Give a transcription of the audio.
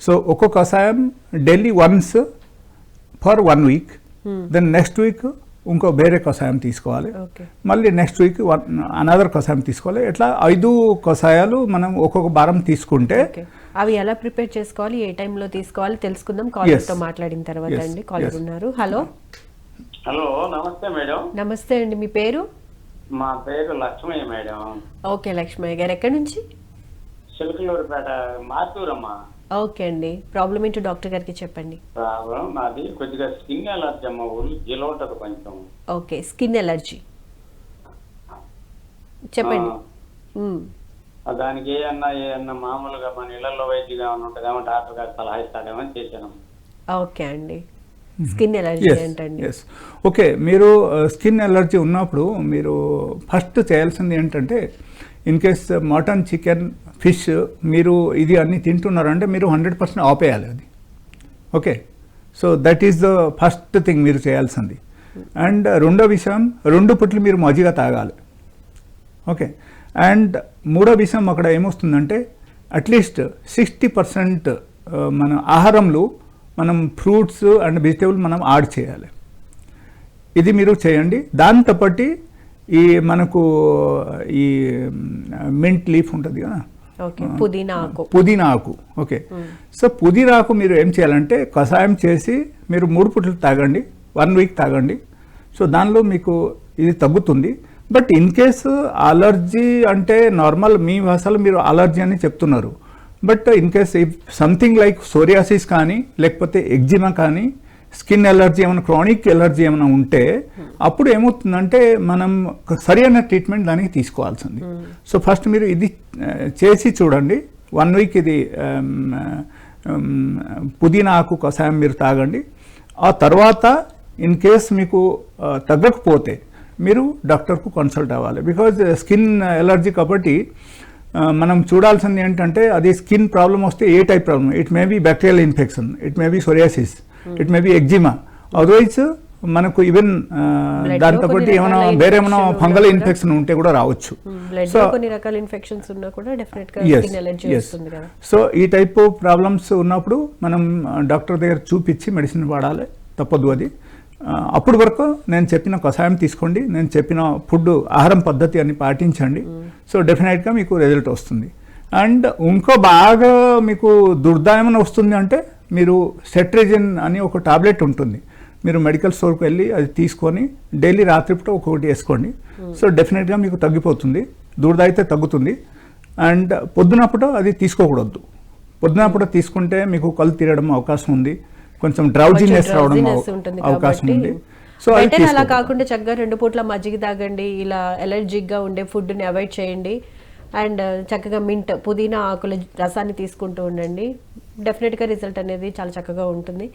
So ఒక్కో కషాయం daily once for one week then next week ఇంకో వేరే కషాయం తీసుకోవాలి. ఓకే మళ్ళీ నెక్స్ట్ వీక్ వన్ అనదర్ కషాయం తీసుకోవాలి. ఇట్లా ఐదు కషాయాలు మనం ఒక్కొక్క వారం తీసుకుంటే అవి ఎలా ప్రిపేర్ చేసుకోవాలి? ఏ టైంలో తీసుకోవాలి? తెలుసుకుందాం. Caller Yes. తో మాట్లాడిన తర్వాత అండి. కాలర్. ఉన్నారు. హలో హలో నమస్తే మేడం. నమస్తే అండి. మీ పేరు? మా పేరు లక్ష్మయ్య మేడం. ఓకే లక్ష్మయ్య గారు. ఎక్కడి నుంచి? చిలకలూరుపేట మార్తూరమ్మ ఓకే అండి. ప్రాబ్లం ఏంటో డాక్టర్ గారికి చెప్పండి. ప్రాబ్లం నాది కొద్దిగా స్కిన్ ఎలర్జీ అమ్మ ఊరి జిల ఉంటుంది కొంచెం. ఓకే స్కిన్ ఎలర్జీ చెప్పండి. దానికి ఏమన్నా ఏమన్నా మామూలుగా మన ఇళ్ళలో వైద్యుగా ఏమన్నా ఉంటుందేమో డాక్టర్ గారు సలహా ఇస్తాడేమో చేశాను. ఓకే అండి. స్కిన్ ఎలర్జీ ఎస్ ఏంటండి? ఓకే మీరు స్కిన్ ఎలర్జీ ఉన్నప్పుడు మీరు ఫస్ట్ చేయాల్సింది ఏంటంటే in case mutton chicken fish మీరు ఇది అన్ని తింటున్నారంటే మీరు హండ్రెడ్ పర్సెంట్ ఆపేయాలి అది. Okay so that is the first thing మీరు చేయాల్సింది. అండ్ రెండో విషయం రెండు పుట్లు మీరు మజ్జిగ తాగాలి. ఓకే అండ్ మూడో విషయం అక్కడ ఏమొస్తుందంటే అట్లీస్ట్ సిక్స్టీ పర్సెంట్ మన ఆహారంలో మనం ఫ్రూట్స్ అండ్ వెజిటేబుల్ మనం యాడ్ చేయాలి. ఇది మీరు చేయండి. దాంతో పాటు ఈ మనకు ఈ మింట్ లీఫ్ ఉంటుంది కదా? ఓకే పుదీనా ఆకు. పుదీనా ఆకు. ఓకే. సో పుదీనా ఆకు మీరు ఏం చేయాలంటే కషాయం చేసి మీరు మూడు పుట్లు తాగండి. వన్ వీక్ తాగండి. సో దానిలో మీకు ఇది తగ్గుతుంది. బట్ ఇన్ కేసు అలర్జీ అంటే నార్మల్ మీ భాషలో మీరు అలర్జీ అని చెప్తున్నారు. But in case if something like psoriasis కానీ లేకపోతే ఎగ్జిమా కానీ స్కిన్ ఎలర్జీ ఏమైనా క్రానిక్ ఎలర్జీ ఏమైనా ఉంటే అప్పుడు ఏమవుతుందంటే మనం ఒక సరైన ట్రీట్మెంట్ దానికి తీసుకోవాల్సింది. సో ఫస్ట్ మీరు ఇది చేసి చూడండి. వన్ వీక్ ఇది పుదీనా ఆకు కషాయం మీరు తాగండి. ఆ తర్వాత ఇన్ కేస్ మీకు తగ్గకపోతే మీరు డాక్టర్కు కన్సల్ట్ అవ్వాలి. బికాజ్ స్కిన్ ఎలర్జీ కాబట్టి మనం చూడాల్సింది ఏంటంటే అది స్కిన్ ప్రాబ్లం వస్తే ఏ type problem it may be bacterial infection it may be psoriasis it may be eczema otherwise మనకు ఈవెన్ దాంతో పాటు ఏమైనా వేరే ఏమైనా ఫంగల్ ఇన్ఫెక్షన్ ఉంటే కూడా రావచ్చు. సో లో కొన్ని రకాల ఇన్ఫెక్షన్స్ ఉన్నా కూడా డెఫినెట్గా సో ఈ టైప్ ప్రాబ్లమ్స్ ఉన్నప్పుడు మనం డాక్టర్ దగ్గర చూపించి మెడిసిన్ వాడాలి. తప్పదు అది. అప్పుడు వరకు నేను చెప్పిన కషాయం తీసుకోండి నేను చెప్పిన ఫుడ్ ఆహారం పద్ధతి అని పాటించండి. సో డెఫినెట్గా మీకు రిజల్ట్ వస్తుంది. అండ్ ఇంకో బాగా మీకు దుర్దాయమన వస్తుంది అంటే మీరు సెట్రిజిన్ అని ఒక టాబ్లెట్ ఉంటుంది. మీరు మెడికల్ స్టోర్కి వెళ్ళి అది తీసుకొని డైలీ రాత్రిపూట ఒక్కొక్కటి వేసుకోండి. సో డెఫినెట్గా మీకు తగ్గిపోతుంది. దురద అయితే తగ్గుతుంది. అండ్ పొద్దునప్పుడు అది తీసుకోకూడదు. పొద్దునప్పుడు తీసుకుంటే మీకు కళ్ళు తీరడం అవకాశం ఉంది. కొంచెం డ్రౌజినెస్ రావడం అవకాశం ఉంది. సో అలా. కాకుండా చక్కగా రెండు పూట్ల మజ్జిగ తాగండి ఇలా ఎలర్జిక్గా ఉండే ఫుడ్ని అవాయిడ్ చేయండి. అండ్ చక్కగా మింట్ పుదీనా ఆకుల రసాన్ని తీసుకుంటూ ఉండండి. డెఫినెట్గా రిజల్ట్ అనేది చాలా చక్కగా ఉంటుంది.